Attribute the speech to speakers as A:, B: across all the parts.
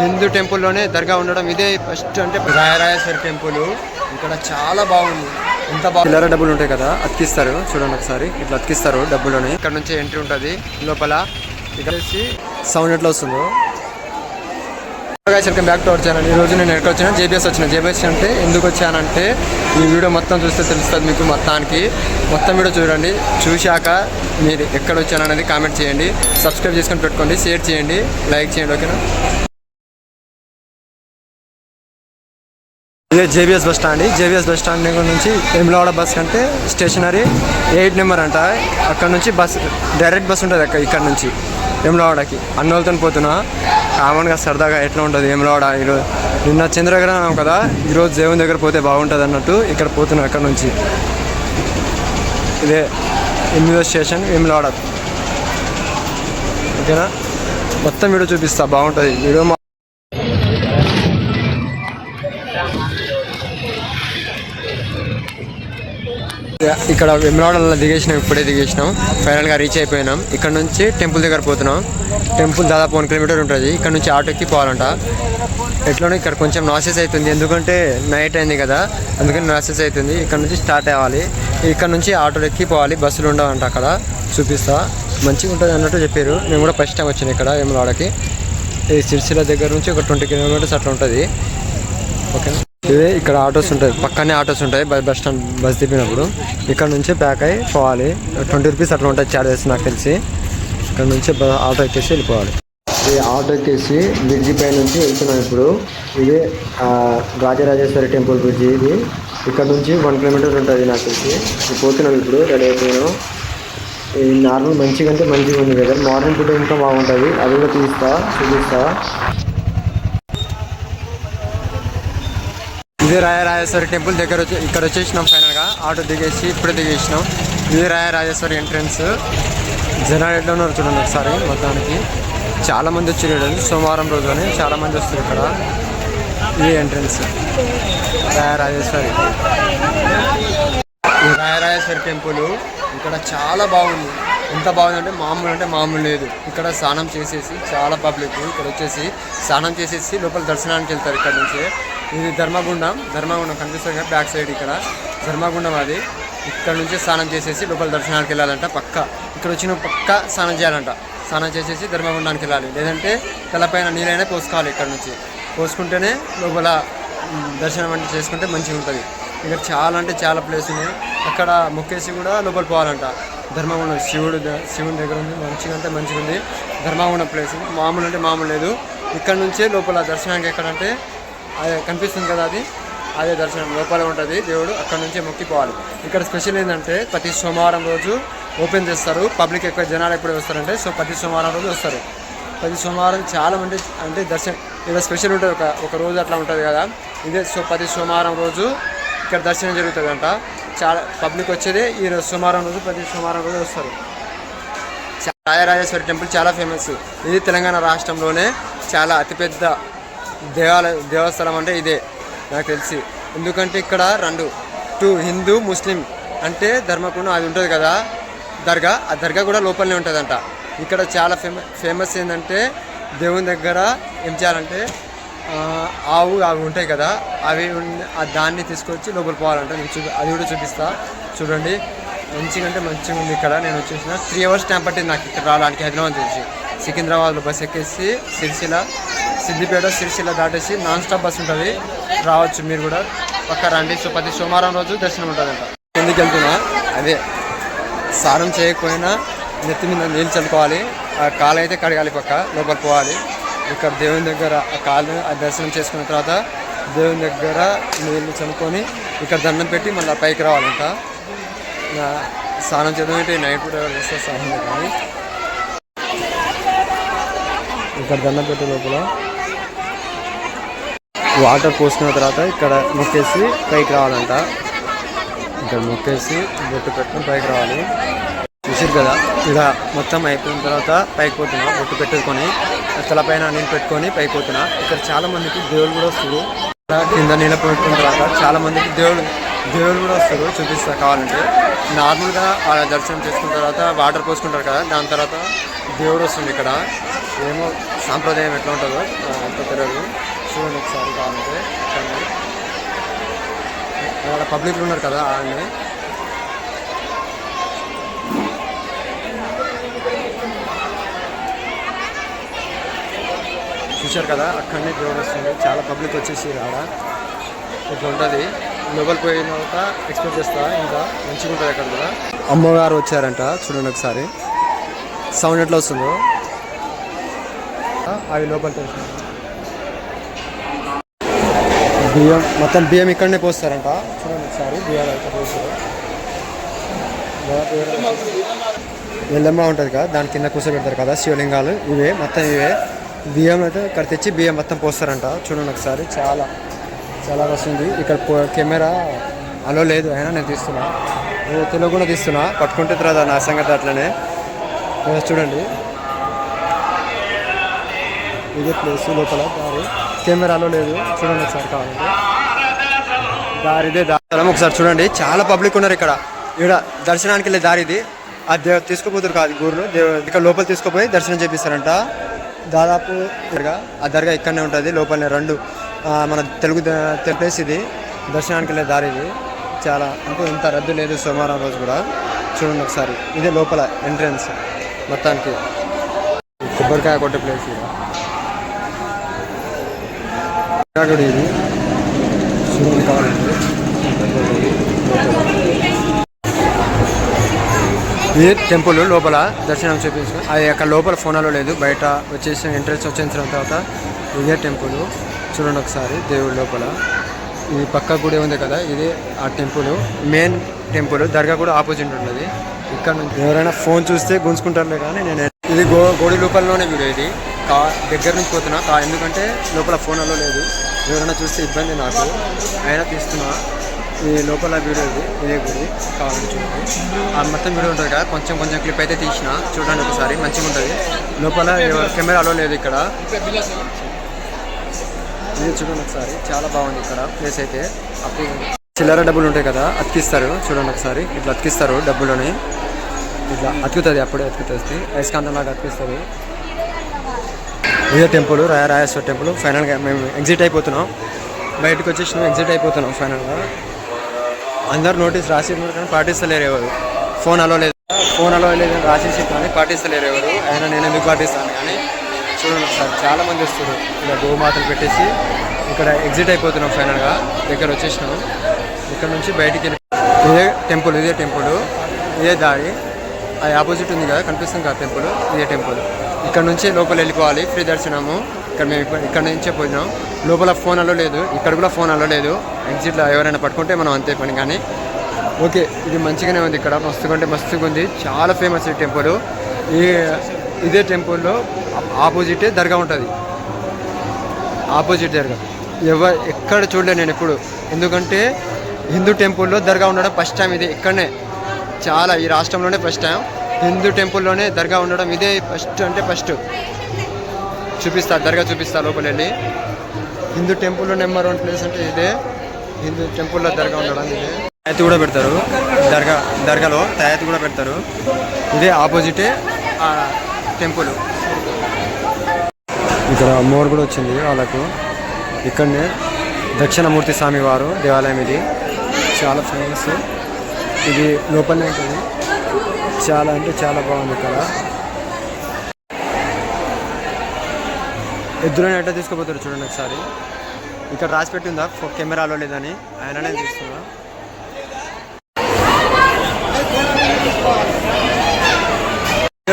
A: హిందూ టెంపుల్లోనే దర్గా ఉండడం. ఇదే ఫస్ట్ అంటే రాయరాజేశ్వరి టెంపుల్ ఇక్కడ చాలా బాగుంది. ఎంత బాగా చిల్లర డబ్బులు ఉంటాయి కదా అతికిస్తారు. చూడండి ఒకసారి. ఇట్లా అతికిస్తారు డబ్బులని. ఇక్కడ నుంచి ఎంట్రీ ఉంటుంది. లోపల ఇక్కడ వచ్చి సౌండ్ ఎట్లా వస్తుందో. Welcome back to our channel ఈ రోజు నేను ఎక్కడ వచ్చినా? జేబీఎస్ వచ్చిన? జేబీఎస్ అంటే ఎందుకు వచ్చానంటే ఈ వీడియో మొత్తం చూస్తే తెలుస్తుంది మీకు మొత్తానికి. మొత్తం వీడియో చూడండి. చూశాక మీరు ఎక్కడ వచ్చాననేది కామెంట్ చేయండి. సబ్స్క్రైబ్ చేసుకొని పెట్టుకోండి. షేర్ చేయండి. లైక్ చేయండి ఓకేనా ఇదే JBS bus stand. JBS bus stand దగ్గర నుంచి ఎమ్లవాడ బస్ కంటే స్టేషనరీ ఎయిట్ నెంబర్ అంట. అక్కడ నుంచి బస్ డైరెక్ట్ బస్ ఉంటుంది అక్కడ ఇక్కడ నుంచి ఎమ్లవాడకి అన్నోళ్ళతో పోతున్నా. కామన్గా సరదాగా ఎట్లా ఉంటుంది ఎమ్లవాడ ఈరోజు నిన్న చంద్రగ్రహణం కదా ఈరోజు దేవుని దగ్గర పోతే బాగుంటుంది అన్నట్టు ఇక్కడ పోతున్నా అక్కడ నుంచి. ఇదే ఎనిమిదో స్టేషన్ ఎమ్లవాడ ఓకేనా? మొత్తం వీడియో చూపిస్తా బాగుంటుంది. వీడియో ఇక్కడ వెమ్లవాడలో దిగేసినాం ఇప్పుడే దిగేసినాం. ఫైనల్గా రీచ్ అయిపోయినాం. ఇక్కడ నుంచి టెంపుల్ దగ్గర పోతున్నాం. టెంపుల్ దాదాపు వన్ కిలోమీటర్ ఉంటుంది. ఇక్కడ నుంచి ఆటో పోవాలంట. ఎట్లనో ఇక్కడ కొంచెం నాసెస్ అవుతుంది. ఎందుకంటే నైట్ అయింది కదా అందుకని నాసెస్ అవుతుంది. ఇక్కడ నుంచి స్టార్ట్ అవ్వాలి. ఇక్కడ నుంచి ఆటోలు ఎక్కి పోవాలి. బస్సులు ఉండవంట అక్కడ. చూపిస్తా. మంచిగా ఉంటుంది అన్నట్టు చెప్పారు. నేను కూడా ఫస్ట్ టైం వచ్చాను ఇక్కడ వెమ్లవాడకి ఈ సిరిసిల్ల దగ్గర నుంచి ఒక ట్వంటీ కిలోమీటర్స్ అట్లా ఉంటుంది. ఓకేనా ఇదే ఇక్కడ ఆటోస్ ఉంటాయి. పక్కనే ఆటోస్ ఉంటాయి. బస్ స్టాండ్ బస్ దిపినప్పుడు ఇక్కడ నుంచి ప్యాక్ అయ్యి పోవాలి. ట్వంటీ రూపీస్ అట్లా ఉంటాయి చార్జెస్ నాకు తెలిసి. ఇక్కడ నుంచి ఆటో ఎక్కేసి వెళ్ళిపోవాలి. ఈ ఆటో ఎక్కేసి బ్రిడ్జి పై నుంచి వెళ్తున్నాం ఇప్పుడు. ఇది రాజరాజేశ్వరి టెంపుల్ బ్రిడ్జి ఇది. ఇక్కడ నుంచి వన్ కిలోమీటర్ ఉంటుంది నాకు తెలిసి. పోతున్నాం ఇప్పుడు రెడీ అయిపోయినాం. ఇది నార్మల్ మంచిగా అంటే మంచిగా ఉంది వెదర్ మార్నింగ్ పూట ఇంకా బాగుంటుంది. అది కూడా తీస్తా చూపిస్తా. ఇది రాయరాజేశ్వరి టెంపుల్ దగ్గర వచ్చి ఇక్కడ వచ్చేసినాం ఫైనల్గా. ఆటో దిగేసి ఇప్పుడు దిగేసినాం. ఇది రాయరాజేశ్వరి ఎంట్రన్స్. జనాలు ఎట్లా ఉన్నారు చూడండి ఒకసారి మొత్తానికి. చాలామంది వచ్చారు సోమవారం రోజు అని చాలా మంది వస్తారు ఇక్కడ. ఇది ఎంట్రన్స్. రాయరాజేశ్వరి ఈ రాయరాజేశ్వరి టెంపుల్ ఇక్కడ చాలా బాగుంది. ఎంత బాగుందంటే మామూలు అంటే మామూలు లేదు. ఇక్కడ స్నానం చేసేసి చాలా పబ్లిక్ ఇక్కడ వచ్చేసి స్నానం చేసేసి లోపల దర్శనానికి వెళ్తారు ఇక్కడ నుంచి. ఇది ధర్మగుండం. ధర్మగుండం కనిపిస్తుంది కదా బ్యాక్ సైడ్ ఇక్కడ. ధర్మగుండం అది. ఇక్కడ నుంచి స్నానం చేసేసి లోపల దర్శనానికి వెళ్ళాలంట పక్క. ఇక్కడ వచ్చిన పక్క స్నానం చేయాలంట. స్నానం చేసేసి ధర్మగుండానికి వెళ్ళాలి. లేదంటే తలపైన నీళ్ళైనా పోసుకోవాలి ఇక్కడ నుంచి. పోసుకుంటేనే లోపల దర్శనం అంటే చేసుకుంటే మంచిగా ఉంటుంది. ఇక్కడ చాలా అంటే చాలా ప్లేస్ ఉన్నాయి. అక్కడ మొక్కేసి కూడా లోపల పోవాలంట. ధర్మగుండం శివుడు శివుని దగ్గర ఉంది. మంచిగా అంటే మంచిగా ఉంది. ధర్మగుండం ప్లేస్ మామూలు అంటే మామూలు లేదు. ఇక్కడ నుంచే లోపల దర్శనానికి ఎక్కడంటే అదే కనిపిస్తుంది కదా అది? అదే దర్శనం. లోపల ఉంటుంది దేవుడు. అక్కడ నుంచే మొక్కిపోవాలి. ఇక్కడ స్పెషల్ ఏంటంటే ప్రతి సోమవారం రోజు ఓపెన్ చేస్తారు. పబ్లిక్ ఎక్కువ జనాలు ఎప్పుడు వస్తారంటే సో ప్రతి సోమవారం రోజు వస్తారు. ప్రతి సోమవారం చాలా మంది అంటే దర్శనం ఇక్కడ స్పెషల్ ఉంటుంది. ఒక ఒక రోజు అట్లా ఉంటుంది కదా. ఇదే సో ప్రతి సోమవారం రోజు ఇక్కడ దర్శనం జరుగుతుంది అంట చాలా పబ్లిక్ వచ్చేది ఈ రోజు సోమవారం రోజు ప్రతి సోమవారం రోజు వస్తారు. రాయరాజేశ్వరి టెంపుల్ చాలా ఫేమస్. ఇది తెలంగాణ రాష్ట్రంలోనే చాలా అతిపెద్ద దేవాలయ దేవస్థలం అంటే ఇదే నాకు తెలిసి. ఎందుకంటే ఇక్కడ రెండు టూ హిందూ ముస్లిం అంటే ధర్మకుండం అది ఉంటుంది కదా దర్గా ఆ దర్గా కూడా లోపలనే ఉంటుందంట. ఇక్కడ చాలా ఫేమ ఫేమస్ ఏంటంటే దేవుని దగ్గర ఏం చేయాలంటే ఆవు అవి ఉంటాయి కదా అవి ఆ దాన్ని తీసుకొచ్చి లోపల పోవాలంట. నేను చూ అది కూడా చూపిస్తా. చూడండి. మంచిగా అంటే మంచిగా ఉంది ఇక్కడ. నేను వచ్చేసిన. త్రీ అవర్స్ టైం పట్టింది నాకు ఇక్కడ రావడానికి హైదరాబాద్ నుంచి. సికింద్రాబాద్లో బస్ ఎక్కేసి సిరిసిల సిద్దిపేట సిరిసిల్ల దాటేసి నాన్ స్టాప్ బస్ ఉంటుంది. రావచ్చు మీరు కూడా. పక్క రండి. సో ప్రతి సోమవారం రోజు దర్శనం ఉంటుందంట ఎందుకు వెళ్తున్నా. అదే స్నానం చేయకపోయినా నెత్తి మీద నీళ్ళు చల్లుకోవాలి. ఆ కాలు అయితే కడగాలి పక్క. లోపల పోవాలి. ఇక్కడ దేవుని దగ్గర ఆ కాలు ఆ దర్శనం చేసుకున్న తర్వాత దేవుని దగ్గర నీళ్ళు చల్లుకొని ఇక్కడ దండం పెట్టి మళ్ళీ పైకి రావాలంట. స్నానం చేయడం అంటే నైట్ కూడా వస్తే స్నానం ఇక్కడ దండం పెట్టే లోపల వాటర్ పోసుకున్న తర్వాత ఇక్కడ మొక్కేసి పైకి రావాలంట. ఇక్కడ మొక్కేసి బొట్టు పెట్టుకుని పైకి రావాలి. చూసారు కదా ఇలా మొత్తం అయిపోయిన తర్వాత పైకి పోతున్నా బొట్టు పెట్టుకొని తలపైన నేను పెట్టుకొని పైకి పోతున్నా. ఇక్కడ చాలా మందికి దేవుడు కూడా వస్తారు కింద నీళ్ళ పెట్టుకున్న తర్వాత చాలా మందికి దేవుడు దేవుడు కూడా వస్తారు చూపిస్తా కావాలంటే. నార్మల్గా దర్శనం చేసుకున్న తర్వాత వాటర్ పోసుకుంటారు కదా దాని తర్వాత దేవుడు వస్తుంది ఇక్కడ. ఏమో సాంప్రదాయం ఎట్లా ఉంటుందో అంత తెలియదు. చూడండి ఒకసారి కావాలంటే అక్కడ పబ్లిక్లు ఉన్నారు కదా ఆయన్ని చూశారు కదా అక్కడనే గ్రౌండ్ వస్తుంది. చాలా పబ్లిక్ వచ్చేసి ఆడ. ఇట్లా ఉంటుంది. లోపల పోయిన తర్వాత ఎక్స్పెక్ట్ చేస్తా ఇంకా మంచిగా ఉంటుంది అక్కడ కూడా. అమ్మగారు వచ్చారంట చూడండి ఒకసారి. సౌండ్ ఎట్లా వస్తుందో? అవి లోపల పోస్తున్నారు. బియ్యం. మొత్తం బియ్యం ఇక్కడనే పోస్తారంట. చూడండి ఒకసారి బియ్యాలు అయితే పోస్తారు. ఎల్లమ్మ ఉంటుంది కదా దాని కింద కూర్చోబెడతారు కదా శివలింగాలు. ఇవే మొత్తం ఇవే. బియ్యం అయితే ఇక్కడ తెచ్చి బియ్యం మొత్తం పోస్తారంట. చూడండి ఒకసారి చాలా చాలా వస్తుంది ఇక్కడ పో- కెమెరా అలో లేదు అయినా నేను తీస్తున్నా. తెలుగు కూడా తీస్తున్నా. పట్టుకుంటే తర్వాత నా సంగతి అట్లనే. చూడండి. ఇదే ప్లేస్ లోపల దారి. కెమెరాలో లేదు. చూడండి ఒకసారి కావాలంటే దారి ఇదే దారి. ఒకసారి చూడండి. చాలా పబ్లిక్ ఉన్నారు ఇక్కడ. ఇక్కడ దర్శనానికి వెళ్ళే దారి ఇది. ఆ దేవ తీసుకుపోతారు కాదు గురును దేవ ఇక్కడ లోపల తీసుకుపోయి దర్శనం చేపిస్తారంట. దాదాపు దర్గా ఆ దర్గా ఇక్కడనే ఉంటుంది. లోపలనే రెండు మన తెలుగు ప్లేస్ ఇది. దర్శనానికి వెళ్ళే దారి ఇది. చాలా అంటే ఇంత రద్దు లేదు సోమవారం రోజు కూడా. చూడండి ఒకసారి. ఇదే లోపల ఎంట్రన్స్ మొత్తానికి. కొబ్బరికాయ కొట్టే ప్లేస్ ఇది. ఇది ఇది టెంపుల్ లోపల దర్శనం చూపించుకో అది అక్కడ లోపల ఫోనాలో లేదు బయట వచ్చేసి ఎంట్రెన్స్ వచ్చేసిన తర్వాత ఇదే టెంపుల్ చూడండి ఒకసారి దేవుడి లోపల ఈ పక్క గుడి ఉంది కదా ఇది ఆ టెంపుల్ మెయిన్ టెంపుల్ దర్గా కూడా ఆపోజిట్ ఉంటుంది ఇక్కడ నుంచి ఎవరైనా ఫోన్ చూస్తే గుంజుకుంటారులే కానీ నేను ఇది గో గోడి లోపలలోనే వీడియో ఇది కా దగ్గర నుంచి పోతున్నా కా ఎందుకంటే లోపల ఫోన్ అలో లేదు ఎవరైనా చూస్తే ఇబ్బంది నాకు. అయినా తీస్తున్నా. ఈ లోపల వీడియో ఇది ఇదే గుడి కావాలని చూడండి. ఆ మొత్తం వీడియో ఉంటుంది కదా కొంచెం కొంచెం క్లిప్ అయితే తీసిన. చూడండి ఒకసారి మంచిగా ఉంటుంది. లోపల కెమెరా అలో లేదు ఇక్కడ. ఇది చూడండి ఒకసారి చాలా బాగుంది ఇక్కడ ప్లేస్ అయితే. అప్పుడు చిల్లర డబ్బులు ఉంటాయి కదా అతికిస్తారు. చూడండి ఒకసారి ఇట్లా అతికిస్తారు డబ్బులని. ఇట్లా అతుకుతుంది అప్పుడే అతుకుతుంది. అయస్కాంతం లాగా అతికిస్తుంది ఇదే టెంపుల్ రాయ రాయేశ్వర టెంపుల్. ఫైనల్గా మేము ఎగ్జిట్ అయిపోతున్నాం. బయటకు వచ్చేసినాం ఎగ్జిట్ అయిపోతున్నాం ఫైనల్గా అందరు నోటీస్ రాసి ఉన్నారు కానీ పాటిస్తలేరు ఎవరు. ఫోన్ అలో లేదు. ఫోన్ అలో లేదు రాసేసి కానీ పాటిస్తలేరు ఎవరు. ఆయన నేను ఎందుకు పాటిస్తాను కానీ చూడండి ఒకసారి. చాలా మంది వస్తారు ఇలా గోమాతలు పెట్టేసి ఇక్కడ ఎగ్జిట్ అయిపోతున్నాం ఫైనల్గా దగ్గర వచ్చేసినాం. ఇక్కడ నుంచి బయటికి వెళ్ళి ఇదే టెంపుల్ ఇదే టెంపుల్. ఇదే దారి. అది ఆపోజిట్ ఉంది కదా కనిపిస్తుంది కదా టెంపుల్? ఇదే టెంపుల్. ఇక్కడ నుంచి లోపల వెళ్ళిపోవాలి ఫ్రీ దర్శనము. ఇక్కడ మేము ఇప్పుడు ఇక్కడ నుంచే పోయినాం. లోపల ఫోన్ అలో లేదు ఇక్కడ కూడా ఫోన్ అలో లేదు ఎగ్జిట్లో ఎవరైనా పట్టుకుంటే మనం అంతే పని కానీ ఓకే ఇది మంచిగానే ఉంది ఇక్కడ. మస్తుగా అంటే మస్తుగా ఉంది. చాలా ఫేమస్ ఈ టెంపుల్ ఈ ఇదే టెంపుల్లో ఆపోజిటే దర్గా ఉంటుంది. ఆపోజిట్ దర్గా. ఎవ ఎక్కడ చూడలేదు నేను ఎప్పుడు. ఎందుకంటే హిందూ టెంపుల్లో దర్గా ఉండడం ఫస్ట్ టైం ఇది ఇక్కడనే. చాలా ఈ రాష్ట్రంలోనే ఫస్ట్ టైం హిందూ టెంపుల్లోనే దర్గా ఉండడం ఇదే ఫస్ట్ అంటే ఫస్ట్. చూపిస్తా దర్గా చూపిస్తా లోపల వెళ్ళి హిందూ టెంపుల్లో నెంబర్ వన్ ప్లేస్ అంటే ఇదే. హిందూ టెంపుల్లో దర్గా ఉండడం ఇదే. తయాతి కూడా పెడతారు. దర్గా దర్గాలో తయాతి కూడా పెడతారు. ఇదే ఆపోజిటే ఆ టెంపుల్. ఇక్కడ మోర్ కూడా వచ్చింది వాళ్ళకు. ఇక్కడనే దక్షిణమూర్తి స్వామి వారు దేవాలయం ఇది. చాలా ఫేమస్ ఇది లోపలనే ఉంటుంది. చాలా అంటే చాలా బాగుంది ఇక్కడ ఎద్దులని ఎట్లా తీసుకుపోతారు చూడండి ఒకసారి. ఇక్కడ రాసి పెట్టిందా? ఫో- కెమెరాలో లేదని. ఆయననే తీస్తున్నా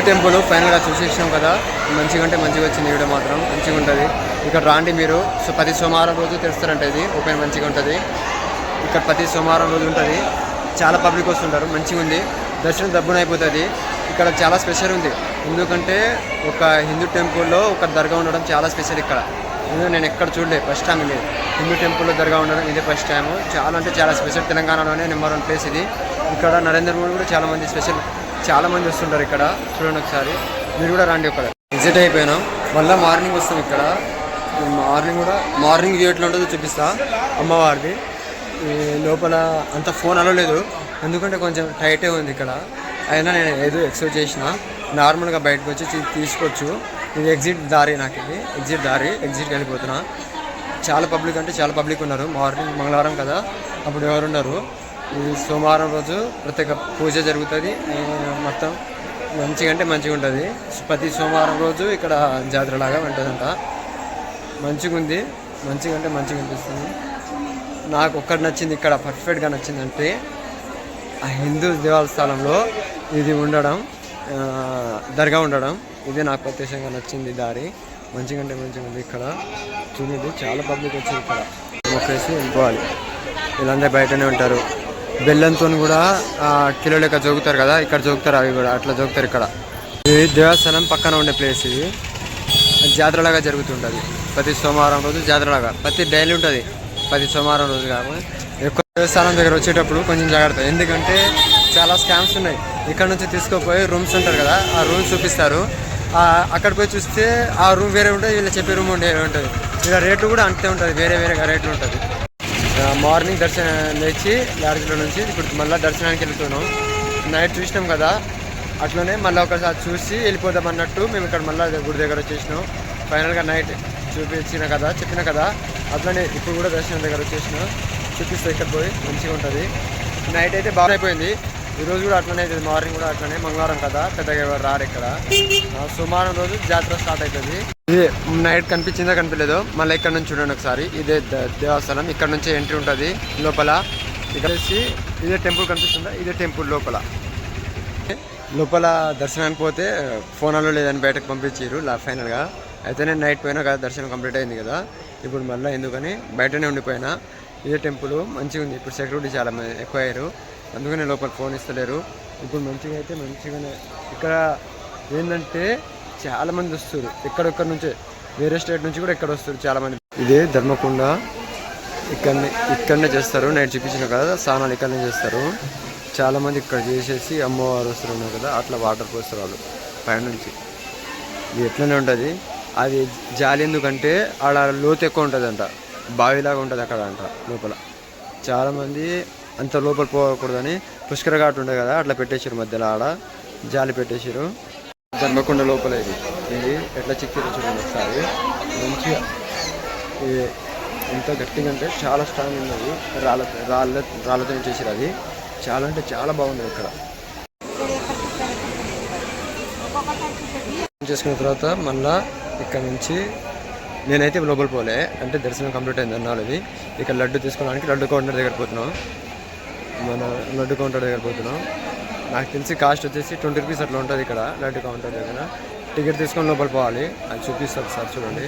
A: టెంపుల్ ఫైనల్గా చూసేసాం కదా. మంచిగా అంటే మంచిగా వచ్చింది వీడియో మాత్రం. మంచిగా ఉంటుంది. ఇక్కడ రాండి మీరు. సో ప్రతి సోమవారం రోజు తెరుస్తారంట ఇది. ఓపెన్ మంచిగా ఉంటుంది. ఇక్కడ ప్రతి సోమవారం రోజు ఉంటుంది. చాలా పబ్లిక్ వస్తుంటారు. మంచిగా ఉంది దర్శనం దబ్బున అయిపోతుంది. ఇక్కడ చాలా స్పెషల్ ఉంది. ఎందుకంటే ఒక హిందూ టెంపుల్లో ఒక దర్గా ఉండడం చాలా స్పెషల్ ఇక్కడ. ఎందుకంటే నేను ఎక్కడ చూడలే ఫస్ట్ టైం ఇది. హిందూ టెంపుల్లో దర్గా ఉండడం ఇదే ఫస్ట్ టైం చాలా అంటే చాలా స్పెషల్ తెలంగాణలోనే నెంబర్ వన్ ప్లేస్ ఇది. ఇక్కడ నరేంద్ర మోడీ కూడా చాలా మంది స్పెషల్ చాలా మంది వస్తుంటారు ఇక్కడ. చూడండి ఒకసారి. మీరు కూడా రండి ఇక్కడ విజిట్ అయిపోయినాం. మళ్ళీ మార్నింగ్ వస్తాం ఇక్కడ. మార్నింగ్ కూడా మార్నింగ్ వ్యూ ఎట్లా ఉంటుందో చూపిస్తా. అమ్మవారిది. లోపల అంత ఫోన్ అలవలేదు ఎందుకంటే కొంచెం టైటే ఉంది ఇక్కడ. అయినా నేను ఏదో ఎక్స్పెక్ట్ చేసిన. నార్మల్గా బయటకు వచ్చి తీసుకోవచ్చు. ఇది ఎగ్జిట్ దారి నాకు ఇది. ఎగ్జిట్ దారి. ఎగ్జిట్కి వెళ్ళిపోతున్నా. చాలా పబ్లిక్ అంటే చాలా పబ్లిక్ ఉన్నారు. మార్నింగ్ మంగళవారం కదా. అప్పుడు ఎవరు ఉన్నారు ఇది సోమవారం రోజు ప్రత్యేక పూజ జరుగుతుంది. మొత్తం మంచిగా అంటే మంచిగా ఉంటుంది. ప్రతి సోమవారం రోజు ఇక్కడ జాతరలాగా ఉంటుందంట. మంచిగా ఉంది. మంచిగా అంటే మంచిగా అనిపిస్తుంది. నాకు ఒక్కటి నచ్చింది ఇక్కడ. పర్ఫెక్ట్గా నచ్చిందంటే హిందూ దేవస్థానంలో ఇది ఉండడం ఆ, దర్గా ఉండడం ఇది నాకు ప్రత్యేకంగా నచ్చింది దారి. మంచిగా అంటే మంచిగా ఉంది ఇక్కడ. చూడండి చాలా పబ్లిక్ వచ్చింది ఇక్కడ. మొక్కేసి వెళ్ళిపోవాలి వీళ్ళందరూ బయటనే ఉంటారు. బెల్లంతో కూడా కిలో లెక్క జోగుతారు కదా ఇక్కడ జోగుతారు అవి కూడా అట్లా జోగుతారు ఇక్కడ. ఇది దేవస్థానం పక్కన ఉండే ప్లేస్ ఇది. జాతరలాగా జరుగుతుంటుంది. ప్రతి సోమవారం రోజు జాతరలాగా. ప్రతి డైలీ ఉంటుంది. ప్రతి సోమవారం రోజు కాకుండా ఎక్కువ దేవస్థానం దగ్గర వచ్చేటప్పుడు కొంచెం జాగ్రత్త. ఎందుకంటే చాలా స్కామ్స్ ఉన్నాయి. ఇక్కడ నుంచి తీసుకుపోయి రూమ్స్ ఉంటారు కదా ఆ రూమ్స్ చూపిస్తారు. అక్కడ పోయి చూస్తే ఆ రూమ్ వేరే ఉంటుంది వీళ్ళు చెప్పే రూమ్ ఉండే ఉంటుంది. ఇలా రేటు కూడా అంతే ఉంటుంది వేరే వేరేగా రేట్లు ఉంటుంది. మార్నింగ్ దర్శనం లేచి లాడ్జ్లో నుంచి ఇప్పుడు మళ్ళీ దర్శనానికి వెళ్తున్నాం. నైట్ చూసినాం కదా అట్లనే మళ్ళీ ఒకసారి చూసి వెళ్ళిపోదాం అన్నట్టు మేము ఇక్కడ మళ్ళీ గుడి దగ్గర వచ్చేసినాం. ఫైనల్గా నైట్ చూపించిన కదా చెప్పిన కదా. అట్లనే ఇప్పుడు కూడా దర్శనం దగ్గర వచ్చేసిన. చూపిస్తే ఇక్కడ పోయి మంచిగా ఉంటుంది. నైట్ అయితే బాగా అయిపోయింది. ఈరోజు కూడా అట్లనే అవుతుంది మార్నింగ్ కూడా అట్లనే. మంగళవారం కదా. పెద్దగా ఎవరు రారు ఇక్కడ. సోమవారం రోజు జాతర స్టార్ట్ అవుతుంది ఇదే నైట్ కనిపించిందా కనిపించలేదు. మళ్ళీ ఇక్కడ నుంచి చూడండి ఒకసారి. ఇదే దేవస్థానం. ఇక్కడ నుంచి ఎంట్రీ ఉంటుంది. లోపల ఇక్కడ ఇదే టెంపుల్ కనిపిస్తుందా? ఇదే టెంపుల్ లోపల. లోపల దర్శనానికి పోతే ఫోన్లో లేదని బయటకు పంపించారు లా ఫైనల్గా అయితే నేను నైట్ పోయినా కదా దర్శనం కంప్లీట్ అయింది కదా. ఇప్పుడు మళ్ళీ ఎందుకని బయటనే ఉండిపోయినా. ఇదే టెంపుల్ మంచిగా ఉంది. ఇప్పుడు సెక్యూరిటీ చాలా మంది ఎక్కువ అయ్యారు అందుకనే లోపల ఫోన్ ఇస్తలేరు. ఇప్పుడు మంచిగా అయితే మంచిగానే ఇక్కడ ఏంటంటే చాలామంది వస్తారు ఎక్కడొక్కడి నుంచే వేరే స్టేట్ నుంచి కూడా ఇక్కడ వస్తారు చాలామంది ఇదే ధర్మకొండ. ఇక్కడనే ఇక్కడనే చేస్తారు. నైట్ చూపించిన కదా స్నానాలు ఇక్కడనే చేస్తారు. చాలామంది ఇక్కడ చేసేసి అమ్మవారు వస్తున్నారు కదా అట్లా వాటర్ పోస్తారు వాళ్ళు పైన నుంచి ఇది ఎట్లనే ఉంటుంది? అది జాలి ఎందుకంటే ఆడ లోతు ఎక్కువ ఉంటుంది అంట బావిలాగా ఉంటుంది అక్కడ అంట లోపల. చాలామంది అంత లోపల పోకూడదని పుష్కర ఘాట్ ఉండే కదా అట్లా పెట్టేసారు మధ్యలో ఆడ. జాలి పెట్టేసారు ధర్మకొండ లోపల ఇది. ఇది ఎట్లా చిక్కిరు చూడండి ఒకసారి. మంచిగా ఇది ఎంత గట్టిగా అంటే చాలా స్ట్రాంగ్ ఉన్నది. రాళ్ళ రాళ్ళ రాళ్ళతో చేసారు అది. చాలా అంటే చాలా బాగుంది ఇక్కడ చేసుకున్న తర్వాత మళ్ళా ఇక్కడ నుంచి నేనైతే లోపల పోలే. అంటే దర్శనం కంప్లీట్ అయింది అన్నాళ్ళది ఇక్కడ లడ్డు తీసుకోవడానికి లడ్డు కౌంటర్ దగ్గర పోతున్నాం. మన లడ్డు కౌంటర్ దగ్గర పోతున్నాం. నాకు తెలిసి కాస్ట్ వచ్చేసి ట్వంటీ రూపీస్ అట్లా ఉంటుంది ఇక్కడ లడ్డు కౌంటర్ దగ్గర. టికెట్ తీసుకొని లోపల పోవాలి. అది చూపిస్తారు సార్ చూడండి.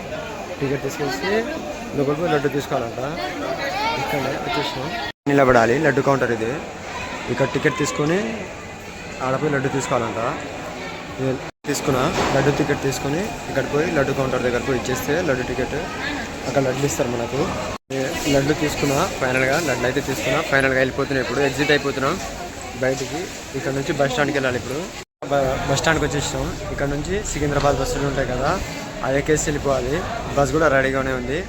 A: టికెట్ తీసుకొచ్చి లోపల పోయి లడ్డు తీసుకోవాలంట. ఇక్కడ వచ్చేసినాం. నిలబడాలి. లడ్డు కౌంటర్ ఇది. ఇక్కడ టికెట్ తీసుకొని ఆడపోయి లడ్డు తీసుకోవాలంట. తీసుకున్నా. లడ్డు టికెట్ తీసుకొని ఇక్కడ పోయి లడ్డు కౌంటర్ దగ్గర పోయి ఇచ్చేస్తే లడ్డు టికెట్ అక్కడ లడ్డు ఇస్తారు మనకు. లడ్డు తీసుకున్నా ఫైనల్గా లడ్డు అయితే తీసుకున్నా ఫైనల్గా వెళ్ళిపోతున్నాం ఇప్పుడు ఎగ్జిట్ అయిపోతున్నాం. బయటికి ఇక్కడ నుంచి బస్ స్టాండ్కి వెళ్ళాలి ఇప్పుడు. బ- బస్ స్టాండ్కి వచ్చేసాం ఇక్కడ నుంచి సికింద్రాబాద్ బస్సులు ఉంటాయి కదా ఆ ఎక్కేసి వెళ్ళిపోవాలి. బస్ కూడా రెడీగానే ఉంది.